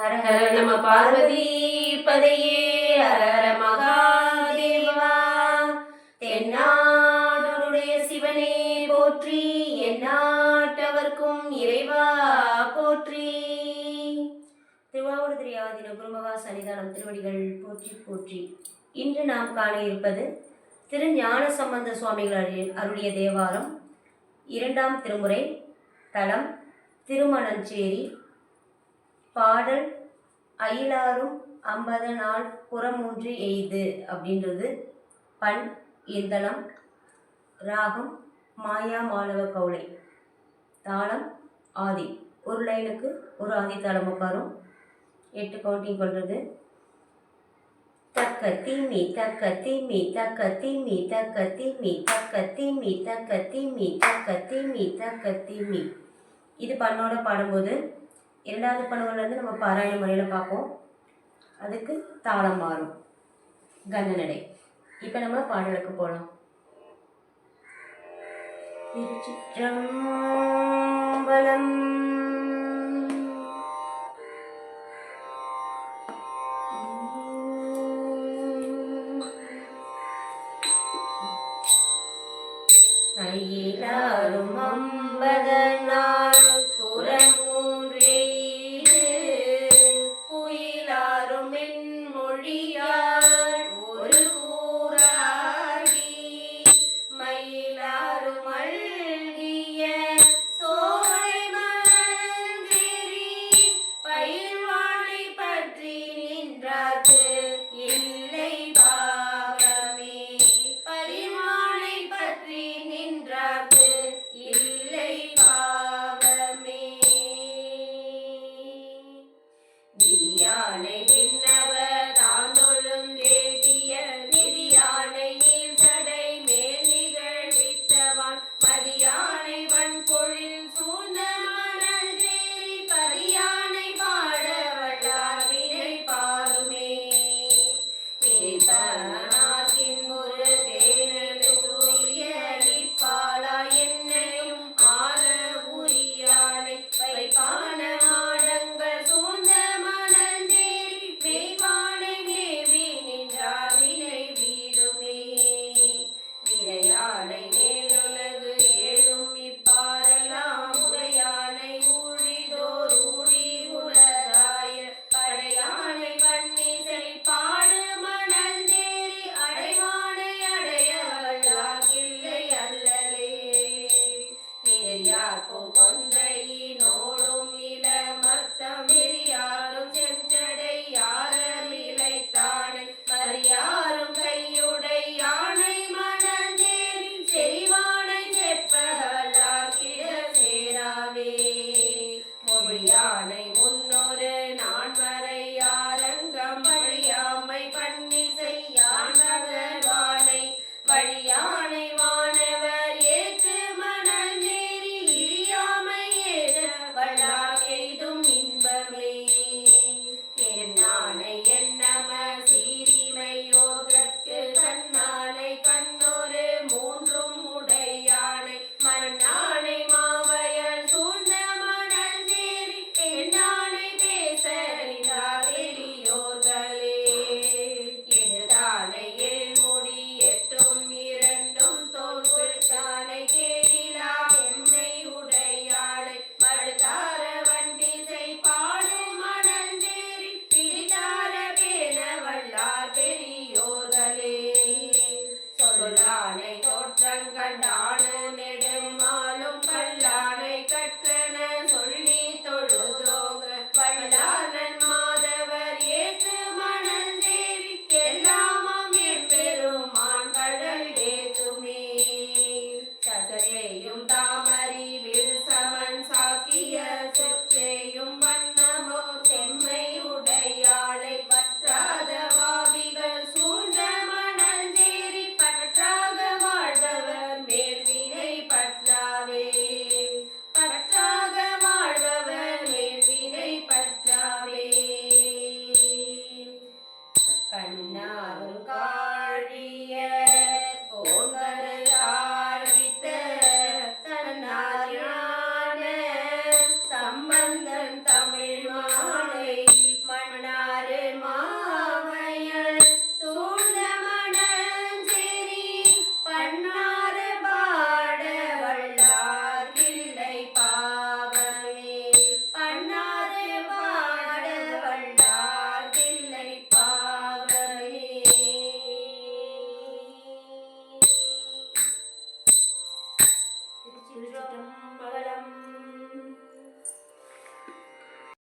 ஹர நம பார்வதி பதையே. ஹர மகாதேவா. தென்னாடுடைய சிவனே போற்றி எந்நாட்டவர்க்கும் இறைவா போற்றி. திருவாவூர் திரியாதின குருமகா சன்னிதானம் திருவடிகள் போற்றி போற்றி. இன்று நாம் காண இருப்பது திரு ஞான சம்பந்த சுவாமிகள் அருளிய தேவாரம். இரண்டாம் திருமுறை தலம் திருமணஞ்சேரி பாடல் அயிலாரும் ஐம்பது நாள் புறமூன்று எய்து அப்படின்றது. பண் இந்தளம் ராகம் மாயா மாலவ கவுளை. தாளம் ஆதி. ஒரு லைனுக்கு ஒரு ஆதி தாளம் உட்காரும். எட்டு கவுண்டிங் கொள்வது தக்க தீமி தக்க தீமி தக்க தீமி தக்க தீமி தக்க தீமி தக்க தீமி தக்க தீமி தக்க தீமி. இது பண்ணோட பாடும்போது இரண்டாவது பணவன் வந்து நம்ம பாராயண முறையில் பார்ப்போம். அதுக்கு தாளம் மாறும். கந்தநடை இப்போ நம்ம பாடலுக்கு போகலாம் திருச்சிற்றம்பலம். அயிலாரும் அம்மா ஆனை தோற்றங்கண்டானு